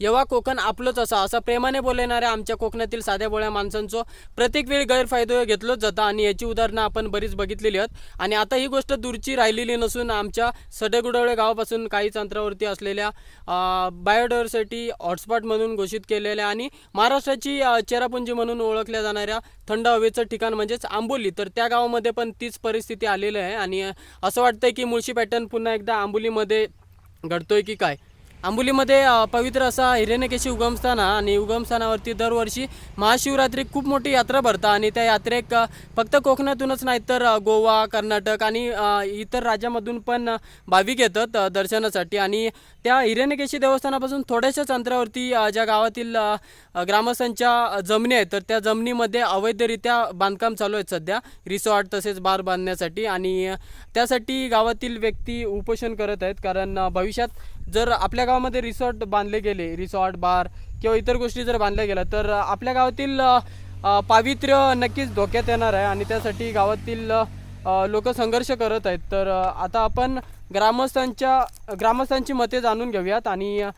येवा कोकण आपलंच असा असं प्रेमाने बोलणाऱ्या आमच्या कोकणातील साध्या बोळ्या माणसांचं प्रत्येक वेळी गैरफायदो घेतलंच जातं आणि याची उदाहरणं आपण बरीच बघितलेली आहेत. आणि आता ही गोष्ट दूरची राहिलेली नसून आमच्या सडेगुडवळे गावापासून काहीच अंतरावरती असलेल्या बायोडायव्हर्सिटी हॉटस्पॉट म्हणून घोषित केलेल्या आणि महाराष्ट्राची चेरापुंजी म्हणून ओळखल्या जाणाऱ्या थंड हवेचं ठिकाण म्हणजेच आंबोली. तर त्या गावामध्ये पण तीच परिस्थिती आलेली आहे आणि असं वाटतंय की मुळशी पॅटर्न पुन्हा एकदा आंबोलीमध्ये घडतोय की काय? आंबोलीमध्ये पवित्र असा हिरण्यकेशी उगमस्थान आहे आणि उगमस्थानावरती दरवर्षी महाशिवरात्री खूप मोठी यात्रा भरतात आणि त्या यात्रेक फक्त कोकणातूनच नाही तर गोवा कर्नाटक आणि इतर राज्यामधून पण भाविक येतात दर्शनासाठी. आणि त्या हिरण्यकेशी देवस्थानापासून थोड्याशाच अंतरावरती ज्या गावातील ग्रामस्थांच्या जमिनी आहेत तर त्या जमिनीमध्ये अवैधरित्या बांधकाम चालू आहेत सध्या रिसॉर्ट तसेच बार बांधण्यासाठी आणि त्यासाठी गावातील व्यक्ती उपोषण करत आहेत. कारण भविष्यात जर आपल्या गावामध्ये रिसॉर्ट बांधले गेले रिसॉर्ट बार किंवा इतर गोष्टी जर बांधल्या गेल्या तर आपल्या गावातील पावित्र्य नक्कीच धोक्यात येणार आहे आणि त्यासाठी गावातील लोक संघर्ष करत आहेत. तर आता आपण ग्रामस्थांच्या ग्रामस्थांची मते जाणून घेऊयात आणि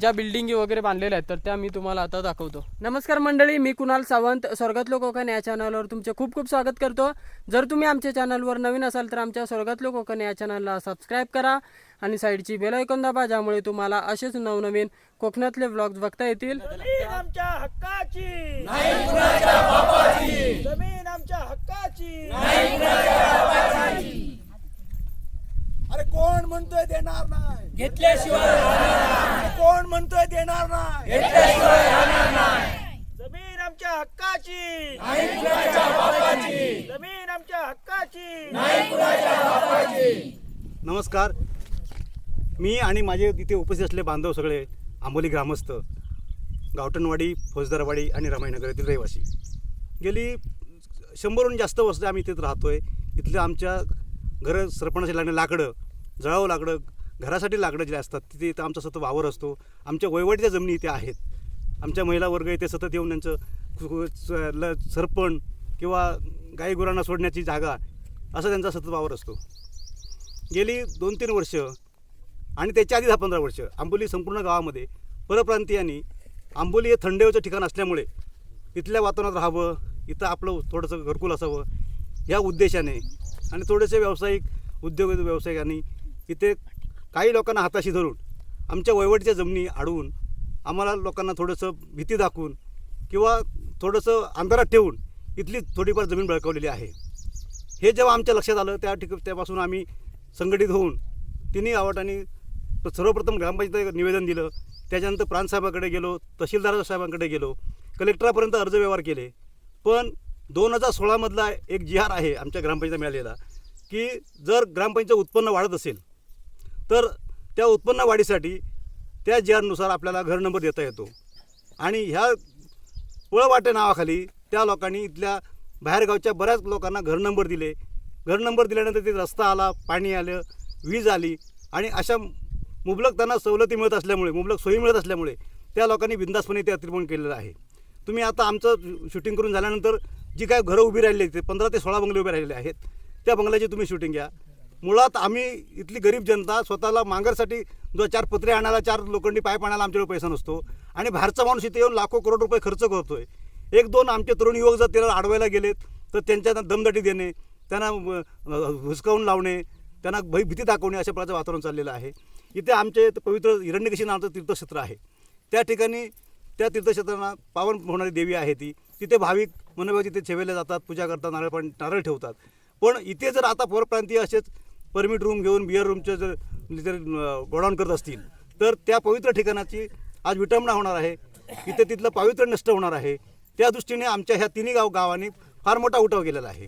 ज्या बिल्डिंगी वगैरे बांधलेल्या आहेत तर त्या मी तुम्हाला आता दाखवतो. नमस्कार मंडळी मी कुणाल सावंत स्वर्गातलो कोकण या चॅनलवर तुमचे खूप खूप स्वागत करतो. जर तुम्ही आमच्या चॅनलवर नवीन असाल तर आमच्या स्वर्गातलो कोकण या चॅनलला सबस्क्राईब करा आणि साईडची बेल ऐकून दाबा ज्यामुळे तुम्हाला असेच नवनवीन कोकणातले व्लॉग्स बघता येतील. आमच्या हक्काची. नाही कुणाच्या बापाची. जमीन आमच्या हक्काची. नाही अरे कोण म्हणतोय देणार नाही? घेतल्याशिवाय कोण म्हणतोय देणार नाही? घेतल्याशिवाय जमीन आमच्या हक्काची. नाही कुणाच्या बापाची. जमीन आमच्या हक्काची. नाही नमस्कार. मी आणि माझे तिथे उपस्थित असलेले बांधव सगळे आंबोली ग्रामस्थ गावठणवाडी फौजदारवाडी आणि रमाईनगर येथील रहिवासी. गेली शंभरहून जास्त वर्ष आम्ही इथेच राहतो आहे इथले आमच्या घर सरपणाची लागणे लाकडं जळावं लागणं घरासाठी लागणं जे असतात तिथे इथं आमचा सतत वावर असतो. आमच्या वहिवाटीच्या जमिनी इथे आहेत. आमच्या महिला वर्ग इथे सतत येऊन त्यांचं ल- सरपण किंवा गाई गुरांना सोडण्याची जागा असा त्यांचा सतत वावर असतो. गेली दोन तीन वर्ष आणि त्याच्या आधी दहा पंधरा वर्ष आंबोली संपूर्ण गावामध्ये परप्रांतीयांनी आंबोली हे थंड हवेचं ठिकाण असल्यामुळे इथल्या वातावरणात राहावं इथं आपलं थोडंसं घरकुल असावं या उद्देशाने आणि थोडेसे व्यावसायिक उद्योग व्यावसायिकांनी इथे काही लोकांना हाताशी धरून आमच्या वहिवटीच्या जमिनी अडवून आम्हाला लोकांना थोडंसं भीती दाखवून किंवा थोडंसं अंधारात ठेवून इथली थोडीफार जमीन बळकावलेली आहे. हे जेव्हा आमच्या लक्षात आलं त्या ठिक त्यापासून आम्ही संघटित होऊन तिन्ही गावाटांनी सर्वप्रथम ग्रामपंचायत निवेदन दिलं. त्याच्यानंतर प्रांतसाहेबाकडे गेलो तहसीलदार साहेबांकडे गेलो कलेक्टरापर्यंत अर्ज व्यवहार केले. पण दोन हजार सोळामधला एक जिहार आहे आमच्या ग्रामपंचायत मिळालेला की जर ग्रामपंचायत उत्पन्न वाढत असेल तर त्या उत्पन्न वाढीसाठी त्या जी आरनुसार आपल्याला घर नंबर देता येतो. आणि ह्या पळवाटे नावाखाली त्या लोकांनी इथल्या बाहेरगावच्या बऱ्याच लोकांना घर नंबर दिले. घर नंबर दिल्यानंतर ते रस्ता आला पाणी आलं वीज आली आणि अशा मुबलक त्यांना सवलती मिळत असल्यामुळे मुबलक सोयी मिळत असल्यामुळे त्या लोकांनी बिंदासपणे ते अतिक्रमण केलेलं आहे. तुम्ही आता आमचं शूटिंग करून झाल्यानंतर जी काय घरं उभी राहिली ते पंधरा ते सोळा बंगले उभे राहिलेले आहेत त्या बंगल्याची तुम्ही शूटिंग घ्या. मुळात आम्ही इथली गरीब जनता स्वतःला मांगरसाठी जो चार पत्रे आणायला चार लोखंडी पाईप आणायला आमच्याकडे पैसा नसतो. आणि बाहेरचा माणूस इथे येऊन लाखो करोड रुपये खर्च करतोय. एक दोन आमचे तरुण युवक जर त्याला अडवायला गेलेत तर त्यांच्या दमदाटी देणे त्यांना हुसकावून लावणे त्यांना भय भीती दाखवणे अशा प्रकारचं वातावरण चाललेलं आहे. इथे आमचे इथं पवित्र हिरण्यकेशी नावाचं तीर्थक्षेत्र आहे. त्या ठिकाणी त्या तीर्थक्षेत्रांना पावन होणारी देवी आहे ती. तिथे भाविक मनोभाव तिथे सेवेला जातात पूजा करतात नारळ पाणी नारळ ठेवतात. पण इथे जर आता परप्रांतीय असेच परमिट रूम घेऊन बिअर रूमचे जर म्हणजे जर गोडाऊन करत असतील तर त्या पवित्र ठिकाणाची आज विटंबना होणार आहे. इथे तिथलं पावित्र्य नष्ट होणार आहे. त्या दृष्टीने आमच्या ह्या तिन्ही गाव गावांनी फार मोठा उठाव केलेला आहे.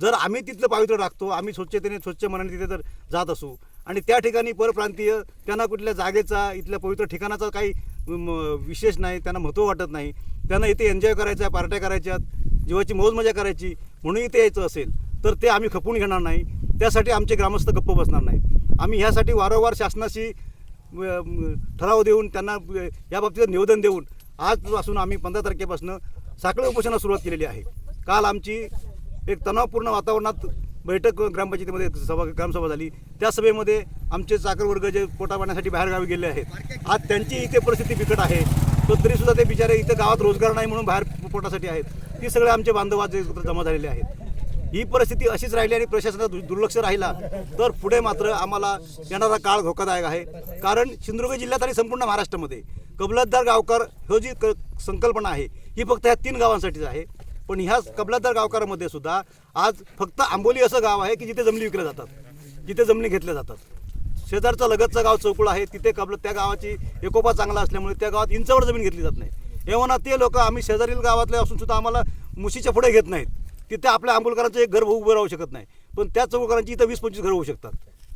जर आम्ही तिथलं पावित्र्य राखतो आम्ही स्वच्छतेने स्वच्छ मनाने तिथे जर जात असू आणि त्या ठिकाणी परप्रांतीय त्यांना कुठल्या जागेचा इथल्या पवित्र ठिकाणाचा काही म, विशेष नाही त्यांना महत्त्व वाटत नाही त्यांना इथे एन्जॉय करायचं आहे पार्ट्या करायच्यात जीवाची मौज मजा करायची म्हणून इथे यायचं असेल तर ते आम्ही खपून घेणार नाही. त्यासाठी आमचे ग्रामस्थ गप्प बसणार नाहीत. आम्ही ह्यासाठी वारंवार शासनाशी ठराव देऊन त्यांना या बाबतीत निवेदन देऊन आजपासून आम्ही पंधरा तारखेपासून साखळी उपोषणाला सुरुवात केलेली आहे. काल आमची एक तणावपूर्ण वातावरणात बैठक ग्रामपंचायतीमध्ये सभा ग्रामसभा झाली. त्या सभेमध्ये आमचे चाकरवर्ग जे पोटा पाण्यासाठी बाहेरगावी गेले आहेत. आज त्यांची इथे परिस्थिती बिकट आहे. तर तरीसुद्धा ते बिचारे इथे गावात रोजगार नाही म्हणून बाहेर पोटासाठी आहेत. ती सगळे आमचे बांधव आज एकत्र जमा झालेले आहेत. ही परिस्थिती अशीच राहिली आणि प्रशासनाचा दुर्लक्ष राहिला तर पुढे मात्र आम्हाला येणारा काळ धोकादायक आहे. कारण सिंधुदुर्ग जिल्ह्यात आणि संपूर्ण महाराष्ट्रामध्ये कबलातदार गावकार ही जी क संकल्पना आहे ही फक्त ह्या तीन गावांसाठीच आहे. पण ह्या कबलातदार गावकारामध्ये सुद्धा आज फक्त आंबोली असं गाव आहे की जिथे जमिनी विकल्या जातात जिथे जमिनी घेतल्या जातात. शेजारचं लगतचं गाव चौकुळ आहे तिथे कबल त्या गावाची एकोपा चांगला असल्यामुळे त्या गावात इंचावर जमीन घेतली जात नाही. एव्हा ते लोक आम्ही शेजारील गावातले असून सुद्धा आम्हाला मुशीच्या पुढे घेत नाहीत. तिथे आपल्या आंबोलकरांचं एक घर उभं राहू शकत नाही. पण त्या चौकरांची इथं वीस पंचवीस घरं होऊ शकतात.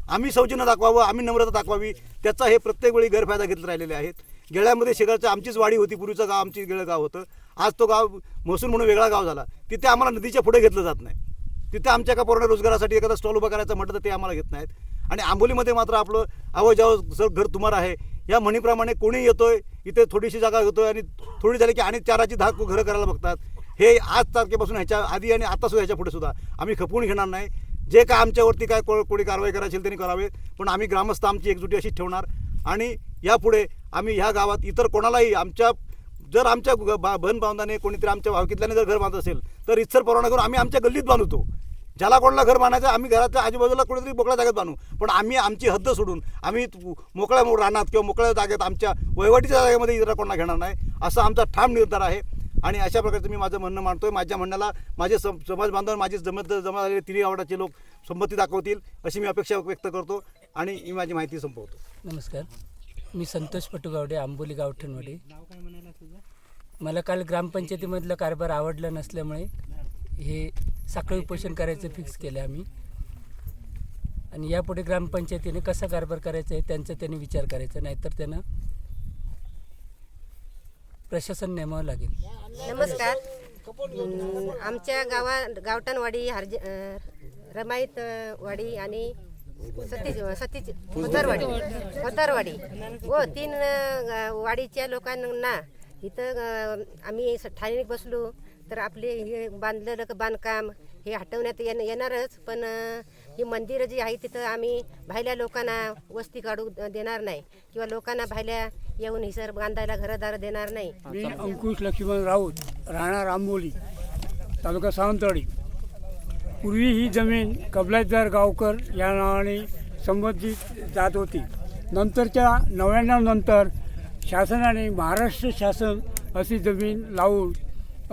आम्ही सौजन्य दाखवावं आम्ही नम्रता दाखवावी त्याचा हे प्रत्येक वेळी गैरफायदा घेतले राहिलेले आहेत. गेळ्यामध्ये शेजारचं आमचीच वाडी होती पूर्वीचं गाव आमची गेळं गाव होतं. आज तो गाव महसूल म्हणून वेगळा गाव झाला. तिथे आम्हाला नदीच्या पुढे घेतलं जात नाही. तिथे आमच्या एका पूर्ण रोजगारासाठी एखादा स्टॉल उभा करायचं म्हटलं तर ते आम्हाला घेत नाहीत. आणि आंबोलीमध्ये मात्र आपलं आवं जावं सर घर तुम्हाला आहे. या म्हणीप्रमाणे कोणी येतोय इथे थोडीशी जागा घेतोय आणि थोडी झाली की आणि चाराची दहा घरं करायला बघतात. हे आज तारखेपासून ह्याच्या आधी आणि आता सुद्धा ह्याच्या पुढे सुद्धा आम्ही खपवून घेणार नाही. जे काय आमच्यावरती काय को- कोणी कारवाई करायची असेल त्यांनी करावे पण आम्ही ग्रामस्थ आमची एकजुटी अशी ठेवणार आणि यापुढे आम्ही ह्या गावात इतर कोणालाही आमच्या जर आमच्या बा बन बांधाने कोणीतरी आमच्या भावकीतल्याने जर घर बांधत असेल तर इतर परवाना करून आम्ही आमच्या गल्लीत बांधतो. ज्याला कोणाला घर बांधायचं आम्ही घराच्या आजूबाजूला कुठेतरी मोकळ्या जागेत बांधू. पण आम्ही आमची हद्द सोडून आम्ही मोकळ्या रानात किंवा मोकळ्या जागेत आमच्या वहिवाटीच्या जागेमध्ये इतर कोणाला घेणार नाही असा आमचा ठाम निर्धार आहे. आणि अशा प्रकारचं मी माझं म्हणणं मांडतोय. माझ्या म्हणण्याला माझे सम समाज बांधव माझे जमत जमा झालेले तिन्ही आवडाचे लोक संमती दाखवतील अशी मी अपेक्षा व्यक्त करतो आणि मी माझी माहिती संपवतो. नमस्कार. मी संतोष पटुगावडे आंबोली गावठणवाडी मला काल ग्रामपंचायतीमधलं कारभार आवडला नसल्यामुळे हे साखळी उपोषण करायचं फिक्स केलं आम्ही. आणि यापुढे ग्रामपंचायतीने कसा कारभार करायचा आहे त्यांचा त्यांनी विचार करायचा नाहीतर त्यांना प्रशासन नेमावं लागेल. नमस्कार. अं, आमच्या गावा गावठाणवाडी हरज अं, रमाईत वाडी आणि सतीज सतीज होतारवाडी होतारवाडी व तीन अं, वाडीच्या लोकांना इथं आम्ही स- बसलो तर आपले हे बांधलेलं बांधकाम हे हटवण्यात येण येणारच. पण ही मंदिरं जी आहे तिथं आम्ही भायल्या लोकांना वस्ती काढू देणार नाही. किंवा लोकांना भायल्या येऊन हिसर बांधायला घरदार देणार नाही. मी अंकुश लक्ष्मण राऊत राहणार आंबोली तालुका सावंतवाडी. पूर्वी ही जमीन कबलातदार गावकर या नावाने संबंधित जात होती. नंतरच्या नव्याण्णव नंतर शासनाने महाराष्ट्र शासन अशी जमीन लावून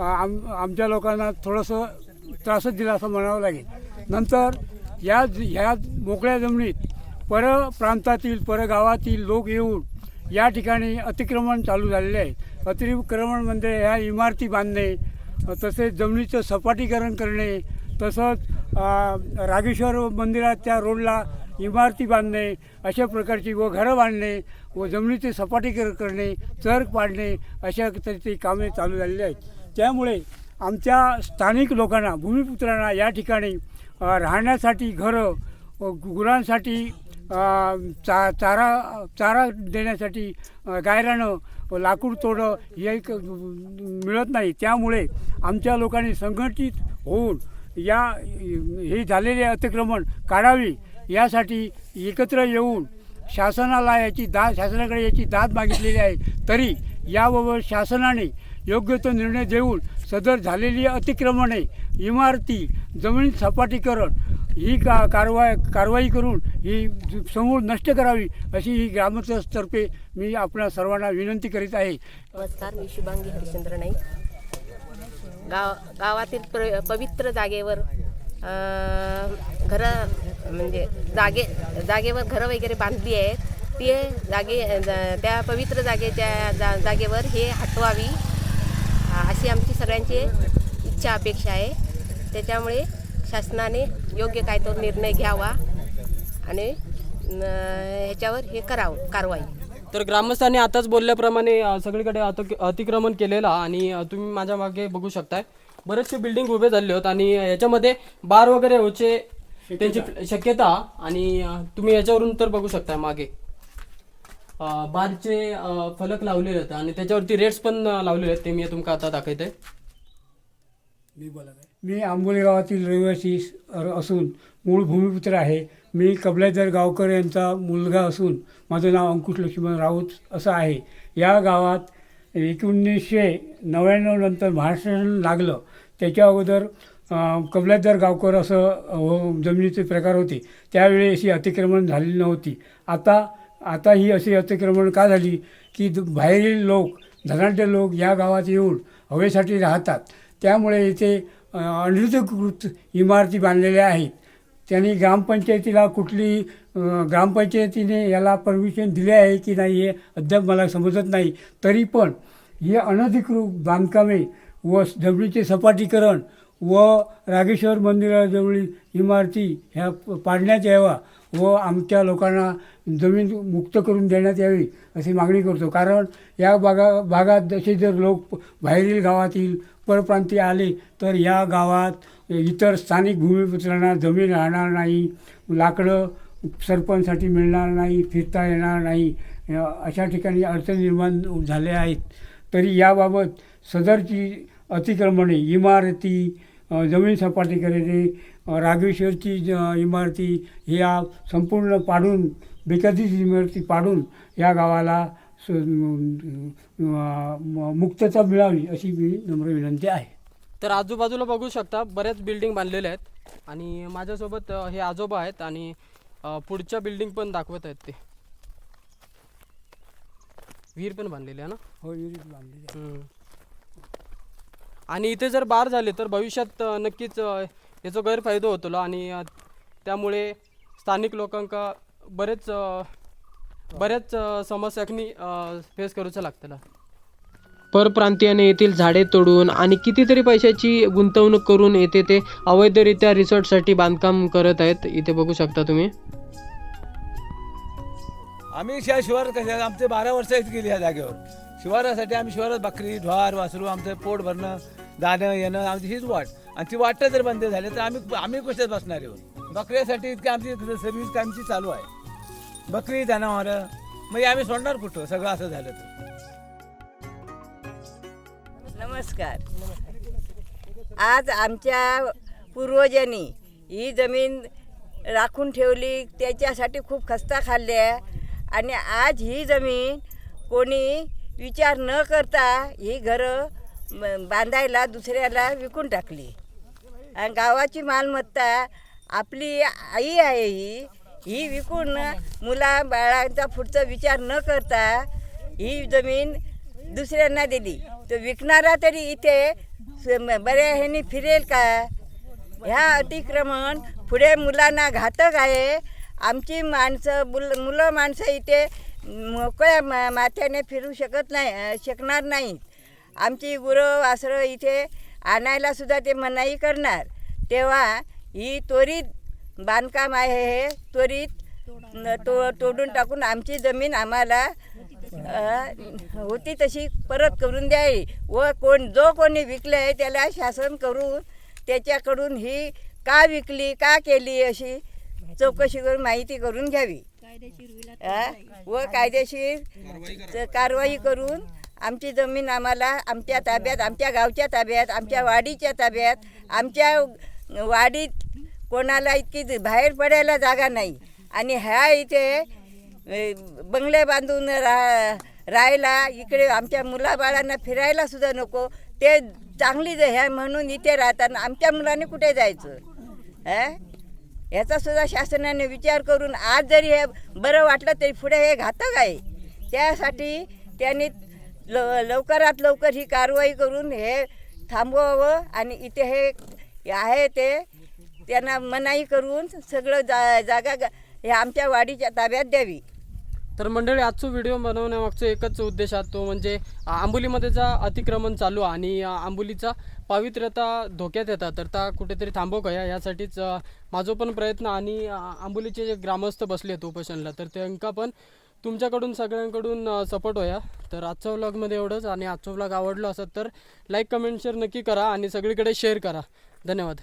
आम आमच्या लोकांना थोडंसं त्रासच दिला असं म्हणावं लागेल. नंतर या ह्या मोकळ्या जमिनीत पर प्रांतातील परगावातील लोक येऊन या ठिकाणी अतिक्रमण चालू झालेले आहे अतिक्रमण म्हणजे ह्या इमारती बांधणे तसेच जमिनीचं सपाटीकरण करणे तसंच रागेश्वर मंदिरात त्या रोडला इमारती बांधणे अशा प्रकारची व घरं बांधणे व जमिनीचे सपाटीकरण करणे चर पाडणे अशा तऱ्हेची कामे चालू झालेली आहेत. त्यामुळे आमच्या स्थानिक लोकांना भूमिपुत्रांना या ठिकाणी राहण्यासाठी घरं गुरांसाठी चा चारा चारा देण्यासाठी गायरानं व लाकूड तोडं हे एक मिळत नाही. त्यामुळे आमच्या लोकांनी संघटित होऊन या हे झालेले अतिक्रमण काढावी यासाठी एकत्र येऊन शासनाला याची दाद शासनाकडे याची दाद मागितलेली आहे. तरी याबाबत शासनाने योग्य तो निर्णय देऊन सदर झालेली अतिक्रमणे इमारती जमीन सपाटीकरण ही का कारवाई कारवाई करून ही समूळ नष्ट करावी अशी ही ग्रामस्थतर्फे मी आपल्या सर्वांना विनंती करीत आहे. नमस्कार मी शुभांगी हरिश्चंद्र नाईक. गाव गावातील प्र पवित्र जागेवर घरं म्हणजे जागे जागेवर घरं वगैरे बांधली आहेत. ते जागे त्या पवित्र जागेच्या जा जागेवर हे हटवावी अशी आमची सगळ्यांची इच्छा अपेक्षा आहे. त्याच्यामुळे शासनाने योग्य काय तो निर्णय घ्यावा आणि ह्याच्यावर हे करावं कारवाई. तर ग्रामस्थांनी आताच बोलल्याप्रमाणे सगळीकडे अत- अतिक्रमण केलेलं आणि तुम्ही माझ्या मागे बघू शकताय. बरेचसे बिल्डिंग उभे झाले होत आणि याच्यामध्ये बार वगैरे होचे त्यांची शक्यता आणि तुम्ही याच्यावरून तर बघू शकताय मागे. बारचे फलक लावलेले आहेत आणि त्याच्यावरती रेट्स पण लावलेले आहेत. ते मी तुमका आता दाखवते. मी आंबोली गावातील रहिवासी असून मूळ भूमिपुत्र आहे. मी कबलादर गावकर यांचा मुलगा असून माझं नाव अंकुश लक्ष्मण राऊत असं आहे. या गावात एकोणीसशे नव्याण्णव नंतर महाराष्ट्र लागलं. त्याच्या अगोदर कबलातदार गावकर असं हो, जमिनीचे प्रकार होते त्यावेळी अशी अतिक्रमण झालेली नव्हती. आता आता ही अशी अतिक्रमण का झाली? की द- बाहेरील लोक धनाढ्य लोक या गावात येऊन हवेसाठी राहतात. त्यामुळे इथे अनधिकृत इमारती बांधलेल्या आहेत. त्यांनी ग्रामपंचायतीला कुठली ग्रामपंचायतीने याला परमिशन दिले आहे की नाही हे अद्याप मला समजत नाही. तरी पण हे अनधिकृत बांधकामे व जमिनीचे सपाटीकरण व रागेश्वर मंदिराजवळील इमारती ह्या प- पाडण्यात यावा व आमच्या लोकांना जमीन मुक्त करून देण्यात यावी अशी मागणी करतो. कारण या भागा भागात जसे जर लोक बाहेरील गावातील परप्रांतीय आले तर या गावात इतर स्थानिक भूमिपुत्रांना जमीन राहणार नाही लाकडं सरपंचसाठी मिळणार नाही फिरता येणार नाही अशा ठिकाणी अडचणी निर्माण झाल्या आहेत. तरी याबाबत सदरची अतिक्रमणे इमारती जमीन सपाटी करणे अ, रागेश्वरची ज- इमारती ह्या संपूर्ण पाडून बेकायदेशीर इमारती पाडून या गावाला स- मुक्तता मिळावी अशी मी नम्र विनंती आहे. तर आजूबाजूला बघू शकता बऱ्याच बिल्डिंग बांधलेल्या आहेत. आणि माझ्यासोबत हे आजोबा आहेत आणि पुढच्या बिल्डिंग पण दाखवत आहेत ते. विहीर पण बांधलेली आहे ना? हो विहिरीत बांधलेली. आणि इथे जर बार झाले तर भविष्यात नक्कीच याचा गैरफायदा होतो आणि त्यामुळे स्थानिक लोकांका बरेच बऱ्याच समस्यांनी फेस करूचं लागतं परप्रांतीयाने येथील झाडे तोडून आणि कितीतरी पैशाची गुंतवणूक करून येथे ते अवैधरित्या रिसॉर्टसाठी बांधकाम करत आहेत इथे बघू शकता तुम्ही. आम्ही शिवाय शिवार कसे आमचे बारा वर्ष आहेत गेली या जागेवर. शिवारासाठी आम्ही शिवारात बकरी ढोर वासरू आमचं पोट भरणं जाणं येणं आमची हीच वाट. आणि ती वाट जर बंद झाली तर आम्ही आम्ही कशात बसणार येऊन बकऱ्यासाठी इतकी आमची सर्व्हिस आमची चालू आहे. बकरी जनावरं म्हणजे आम्ही सोडणार कुठं? सगळं असं झालं तर. नमस्कार. आज आमच्या पूर्वजांनी ही जमीन राखून ठेवली त्याच्यासाठी खूप खस्ता खाल्ल्या आणि आज ही जमीन कोणी विचार न करता ही घरं बांधायला दुसऱ्याला विकून टाकली. आणि गावाची मालमत्ता आपली आई आहे ही ही विकून मुला बाळांचा पुढचा विचार न करता ही जमीन दुसऱ्यांना दिली. तो विकणारा तरी इथे बऱ्या ह्यानी फिरेल का? ह्या अतिक्रमण पुढे मुलांना घातक आहे. आमची माणसं बुल मुलं माणसं इथे मोकळ्या मा माथ्याने फिरू शकत नाही शकणार नाहीत. आमची गुरं वासरं इथे आणायला सुद्धा ते मनाई करणार. तेव्हा ही त्वरित बांधकाम आहे हे त्वरित तो तोडून टाकून आमची जमीन आम्हाला होती तशी परत करून द्यावी. व कोण जो कोणी विकले आहे त्याला शासन करून त्याच्याकडून ही का विकली का केली अशी चौकशी करून माहिती करून घ्यावी. व कायदेशीर कारवाई करून आमची जमीन आम्हाला आमच्या ताब्यात आमच्या गावच्या ताब्यात आमच्या वाडीच्या ताब्यात आमच्या वाडीत कोणाला इतकी बाहेर पडायला जागा नाही. आणि ह्या इथे बंगले बांधून रा राहायला इकडे आमच्या मुलाबाळांना फिरायला सुद्धा नको. ते चांगली जे ह्या म्हणून इथे राहतात आमच्या मुलांनी कुठे जायचं? हा? याचा सुद्धा शासनाने विचार करून आज जरी हे बरं वाटलं तरी पुढे हे घातक आहे. त्यासाठी त्यांनी ल लवकरात लवकर ही कारवाई करून हे थांबवावं आणि इथे हे आहे ते त्यांना मनाई करून सगळं जा जागा हे आमच्या वाडीच्या ताब्यात द्यावी. तर मंडळी आजचा व्हिडिओ बनवण्यामागचा एकच उद्देश आहे तो म्हणजे आंबोलीमध्ये जा अतिक्रमण चालू आणि आंबोलीचा पावित्र्यता धोक्यात येतात. तर त्या कुठेतरी थांबव का यासाठीच माझं पण प्रयत्न आणि आंबोलीचे जे ग्रामस्थ बसले आहेत उपोषणला तर त्यांका पण तुमच्याकडून सगळ्यांकडून सपोर्ट होया. तर आजचा व्लॉगमध्ये एवढंच. आणि आजचा व्लॉग आवडला असत तर लाईक कमेंट शेअर नक्की करा. आणि सगळीकडे शेअर करा. धन्यवाद.